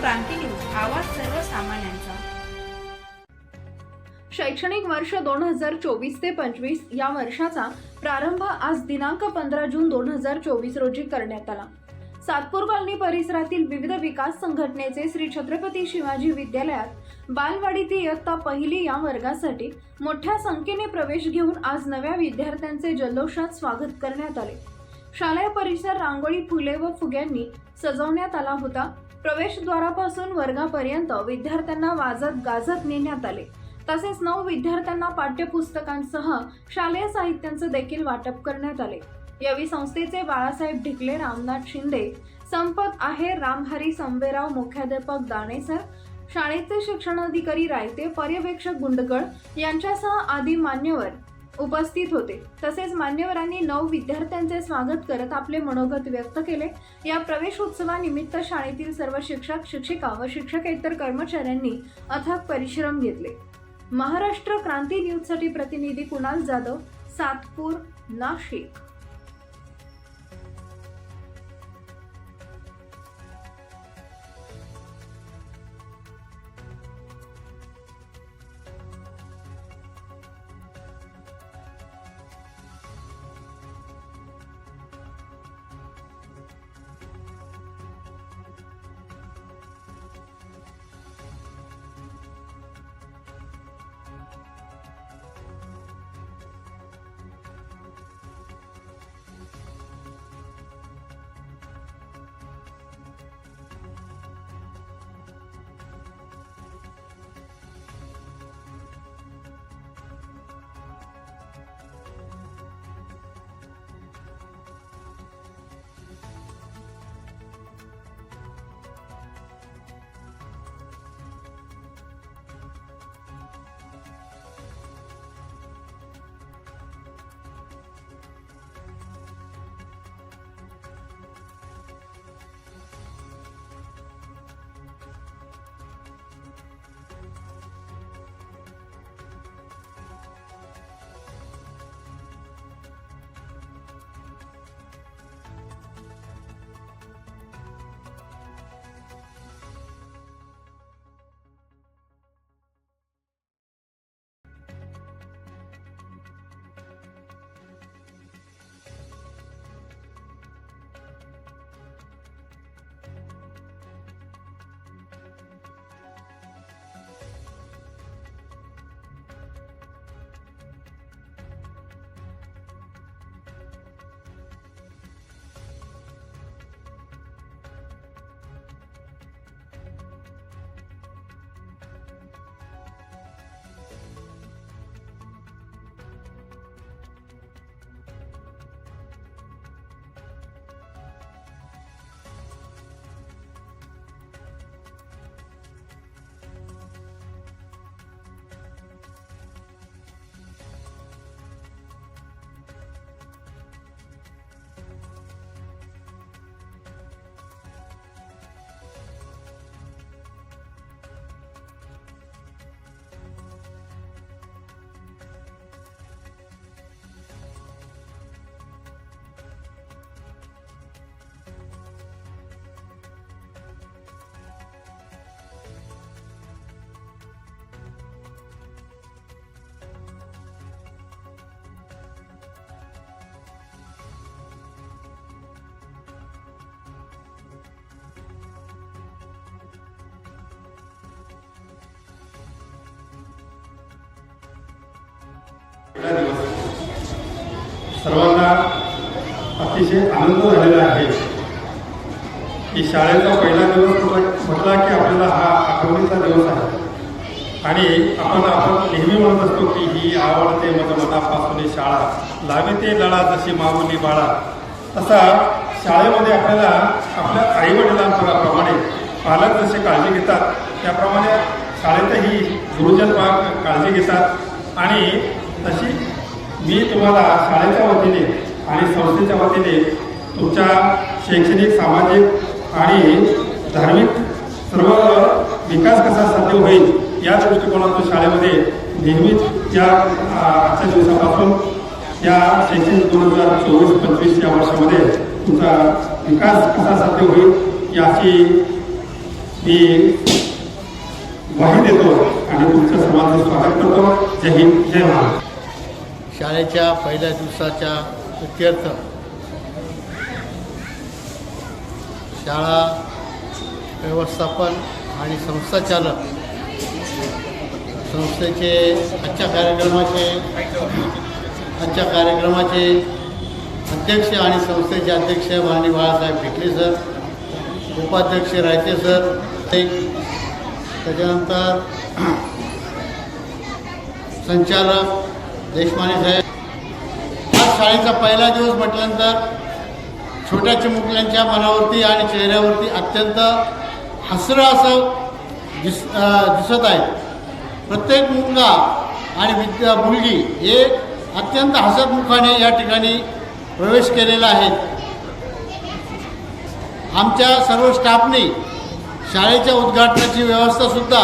क्रांती news आवाज सर्वसामान्यांचा. शैक्षणिक वर्ष दोन हजार चोवीस ते पंचवीस या वर्षाचा प्रारंभ आज दिनांक पंधरा जून दोन हजार चोवीस रोजी करण्यात आला. सातपूर कॉलनी परिसरातील विविध विकास संघटनेचे श्री छत्रपती शिवाजी विद्यालयात बालवाडी ते इयत्ता पहिली या वर्गासाठी मोठ्या संख्येने प्रवेश घेऊन आज नव्या विद्यार्थ्यांचे जल्लोषात स्वागत करण्यात आले. शालेय परिसर रांगोळी फुले व फुग्यांनी सजवण्यात आला होता. प्रवेशद्वारापासून वर्गापर्यंत विद्यार्थ्यांना वाजत गाजत नेण्यात आले. तसेच नऊ विद्यार्थ्यांना पाठ्यपुस्तकांसह शालेय साहित्यांचं देखील वाटप करण्यात आले. यावेळी संस्थेचे बाळासाहेब ढिकले रामनाथ शिंदे संपत आहे रामहरी संबेराव मुख्याध्यापक दाणेसर शाळेचे शिक्षणाधिकारी रायते पर्यवेक्षक गुंडगड यांच्यासह आदी मान्यवर उपस्थित होते. तसेच मान्यवरांनी नऊ विद्यार्थ्यांचे स्वागत करत आपले मनोगत व्यक्त केले. या प्रवेश उत्सवानिमित्त शाळेतील सर्व शिक्षक शिक्षिका व शिक्षकेतर कर्मचाऱ्यांनी अथक परिश्रम घेतले. महाराष्ट्र क्रांती न्यूजसाठी प्रतिनिधी कुणाल जाधव सातपूर नाशिक. सर्वांना अतिशय आनंद झालेला आहे. की शाळेचा पहिला दिवस म्हटला की आपल्याला हा आठवणीचा दिवस आहे. आणि आपण आपण नेहमी म्हणत असतो की ही आवडते मज मनापासून शाळा लावे ते लढा जशी मामुली बाळा. तसा शाळेमध्ये आपल्याला आपल्या आईवडिलांप्रमाणे पालक जसे काळजी घेतात त्याप्रमाणे शाळेतही गुरुजन काळजी घेतात. आणि तशी मी तुम्हाला शाळेच्या वतीने आणि संस्थेच्या वतीने तुमच्या शैक्षणिक सामाजिक आणि धार्मिक सर्व विकास कसा साध्य होईल या दृष्टिकोनातून शाळेमध्ये नेहमीच या आजच्या दिवसापासून या शैक्षणिक दोन हजार चोवीस पंचवीस या वर्षामध्ये तुमचा विकास कसा साध्य होईल याची मी ग्वाही देतो आणि तुमच्या सर्वांचं स्वागत करतो. जय हिंद जय महाराष्ट्र. शाळेच्या पहिल्या दिवसाच्या इत्यर्थ शाळा व्यवस्थापन आणि संस्थाचालक. संस्थेचे आजच्या कार्यक्रमाचे आजच्या कार्यक्रमाचे अध्यक्ष आणि संस्थेचे अध्यक्ष माननीय बाळासाहेब भिकले सर उपाध्यक्ष रायते सर ते त्याच्यानंतर संचालक देशपांडे साहेब आज शाळेचा पहिला दिवस म्हटल्यानंतर छोट्या चिमुकल्यांच्या मनावरती आणि चेहऱ्यावरती अत्यंत हसरं असं दिस दिसत आहे. प्रत्येक मुलगा आणि विद्या मुलगी हे अत्यंत हसतमुखाने या ठिकाणी प्रवेश केलेला आहे. आमच्या सर्व स्टाफने शाळेच्या उद्घाटनाची व्यवस्थासुद्धा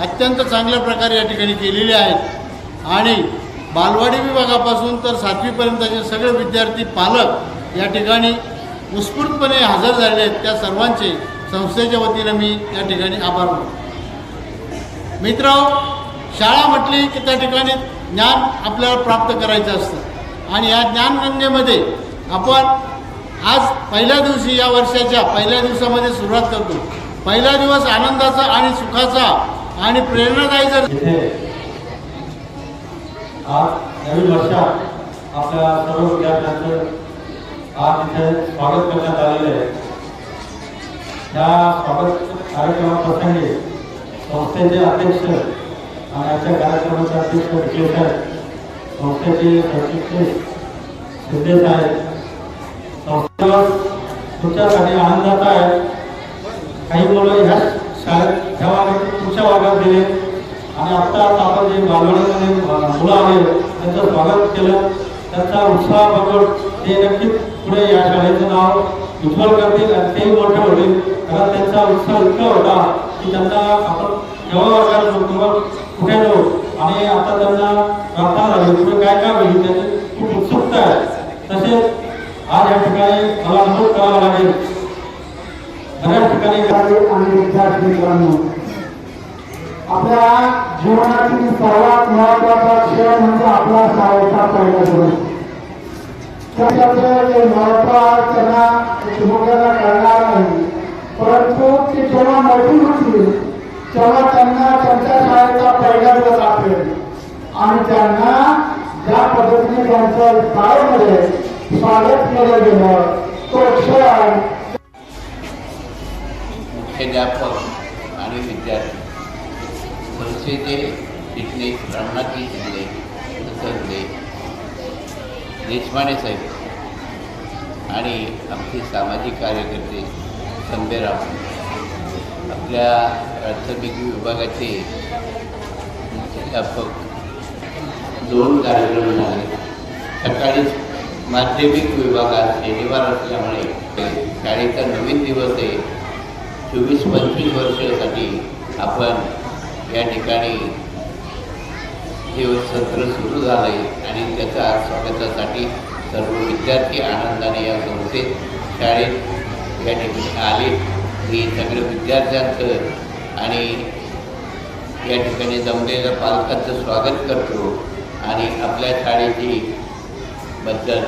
अत्यंत चांगल्या प्रकारे या ठिकाणी केलेली आहे. आणि बालवाडी विभागापासून तर सातवीपर्यंतचे सगळे विद्यार्थी पालक या ठिकाणी उत्स्फूर्तपणे हजर झाले आहेत. त्या सर्वांचे संस्थेच्या वतीनं मी या ठिकाणी आभार मानतो. मित्र शाळा म्हटली की त्या ठिकाणी ज्ञान आपल्याला प्राप्त करायचं असतं. आणि या ज्ञानगंगेमध्ये आपण आज पहिल्या दिवशी या वर्षाच्या पहिल्या दिवसामध्ये सुरुवात करतो. पहिला दिवस आनंदाचा आणि सुखाचा आणि प्रेरणादायी जर आज नवीन वर्षात आपल्या सर्व विद्यार्थ्यांचं आज इथे स्वागत करण्यात आलेलं आहे. या स्वागत कार्यक्रमाप्रसंगी संस्थेचे अध्यक्ष आणि आजच्या कार्यक्रमाचे अध्यक्ष विजय साहेब संस्थेचे सरचिटणीस सिद्धे आहेत संस्था तुमच्यासाठी आनंदाचा आहे. काही मुलं ह्या शाळेत ह्या वर्गात पुढच्या वागात गेले. आणि आत्ता आता आपण जे बालवाडीमध्ये मुलं आले त्यांचं स्वागत केलं. त्यांचा उत्साह बघून ते नक्कीच पुढे या शाळेचं नाव उज्ज्वल करतील आणि तेही मोठे होतील. कारण त्यांचा उत्साह इतका होता की त्यांना आपण केव्हा वर्गात जाऊ किंवा कुठे जाऊ? आणि आता त्यांना प्रार्थना झाली पुढे काय काय होईल त्याची खूप उत्सुकता आहे. तसेच आज या ठिकाणी मला नमूद करावं लागेल. बऱ्याच ठिकाणी आणि विद्यार्थी मित्रांनो आपल्या जीवनातील सर्वात महत्त्वाचा क्षण म्हणजे आपला शाळेचा पहिला दिवस. त्याच्याचं जे महत्त्व त्यांना चिमुकल्याला कळणार नाही. परंतु ती जेव्हा मोठी होती तेव्हा त्यांना त्यांच्या शाळेचा पहिला दिवस आठवेल. आणि त्यांना ज्या पद्धतीने त्यांचं शाळेमध्ये स्वागत केलं गेलं तो क्षण मुख्याध्यापक आणि विद्यार्थी ते शिक्षणिक रमणाजी शिंदे तसंच देशमाने साहेब आणि आमचे सामाजिक कार्यकर्ते संबेराव आपल्या प्राथमिक विभागाचे मुख्याध्यापक दोन कार्यक्रम झाले. सकाळी माध्यमिक विभागात शनिवार असल्यामुळे शाळेचा नवीन दिवस आहे. चोवीस पंचवीस वर्षासाठी आपण या ठिकाणी सत्र सुरू झालं आहे आणि त्याच्या स्वागतासाठी सर्व विद्यार्थी आनंदाने या संस्थेत शाळेत या ठिकाणी आले. हे सगळे विद्यार्थ्यांचं आणि या ठिकाणी जमलेल्या पालकांचं स्वागत करतो आणि आपल्या शाळेची बद्दल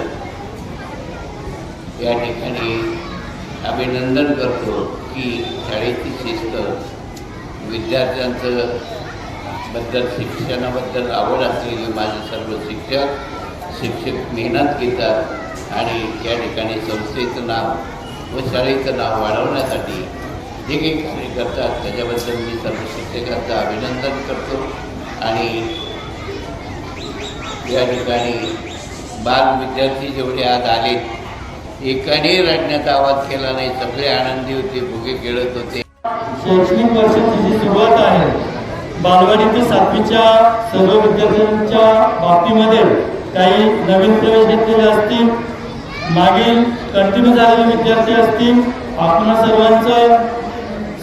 या ठिकाणी अभिनंदन करतो की शाळेची शिस्त विद्यार्थ्यांचं बद्दल शिक्षणाबद्दल आवड असलेले माझे सर्व शिक्षक शिक्षक मेहनत घेतात आणि या ठिकाणी संस्थेचं नाव व शाळेचं नाव वाढवण्यासाठी जे काही कार्य करतात. त्याच्याबद्दल मी सर्व शिक्षकांचं अभिनंदन करतो आणि या ठिकाणी बाल विद्यार्थी जेवढे आज आले एकाने रडण्याचा आवाज केला नाही. सगळे आनंदी होते भुगे खेळत होते. शैक्षणिक वर्षाची जी सुरुवात आहे बालवाडी ते सातवीच्या सर्व विद्यार्थ्यांच्या बाबतीमध्ये काही नवीन प्रवेश घेतलेले असतील मागील कंटिन्यू झालेले विद्यार्थी असतील आपण सर्वांचं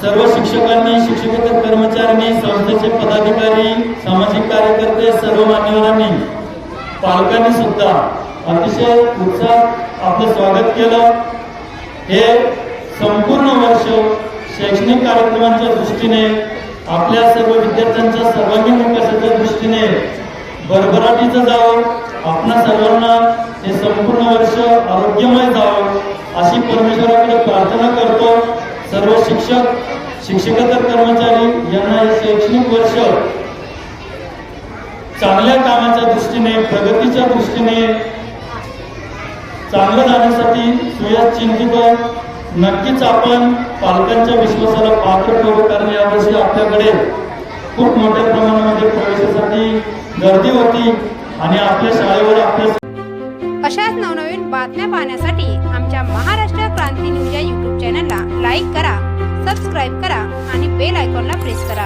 सर्व शिक्षकांनी शिक्षकेतर कर्मचाऱ्यांनी संस्थेचे पदाधिकारी सामाजिक कार्यकर्ते सर्व मान्यवरांनी पालकांनी सुद्धा अतिशय उत्साह आपलं स्वागत केलं. हे संपूर्ण वर्ष शैक्षणिक कार्यक्रमांच्या दृष्टीने आपल्या सर्व विद्यार्थ्यांच्या सर्वांगीण विकासाच्या दृष्टीने भरभराटीचं जावं आपणा सर्वांना हे संपूर्ण वर्ष आरोग्यमय जावं अशी परमेश्वराकडे प्रार्थना करतो. सर्व शिक्षक शिक्षकेतर कर्मचारी यांना हे शैक्षणिक वर्ष चांगल्या कामाच्या दृष्टीने प्रगतीच्या दृष्टीने चांगलं जाण्यासाठी सुयात चिंतित. नक्कीच आपण पालकांच्या विश्वासाला पात्र ठरू कारण यावर्षी आपल्याकडे खूप मोठ्या प्रमाणामध्ये प्रवेशासाठी गर्दी होती आणि आपल्या शाळेवर आपल्या अशाच नवनवीन बातम्या पाहण्यासाठी आमच्या महाराष्ट्र क्रांती न्यूज या यूट्यूब चॅनलला लाईक करा सबस्क्राईब करा आणि बेल आयकॉनला प्रेस करा.